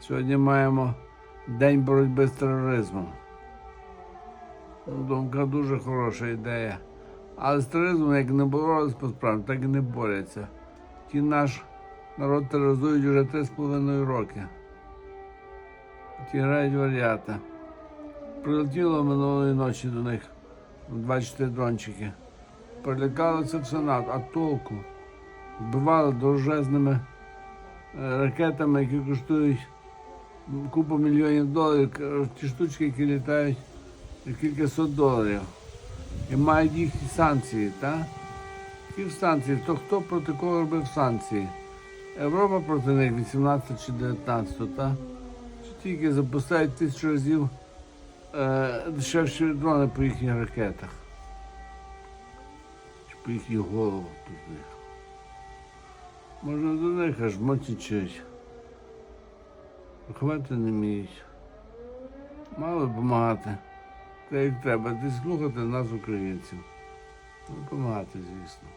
Сьогодні маємо День боротьби з тероризмом. Думка дуже хороша ідея. Але з тероризмом, як не боролись по справі, так і не борються. Ті наш народ тероризують вже три з половиною роки. Ті грають варіати. Прилетіло минулої ночі до них 24 дрончики. Прилякалося все НАТО, а толку? Вбивали дорожезними е, ракетами, які коштують купу мільйонів доларів, ті штучки, які літають кількасот доларів. І мають їхні санкції, так? Ті санкції, то хто проти кого робив санкції? Європа проти них 18 чи 19, так? Чи тільки запускають тисячу разів е, дешевші дрони по їхніх ракетах? Чи по їхніх головах тут них? Може до них аж мотічуть. Рахувати не вміють. Мало допомагати. Та як треба, слухати нас, українців. Ну, Допомагати, звісно.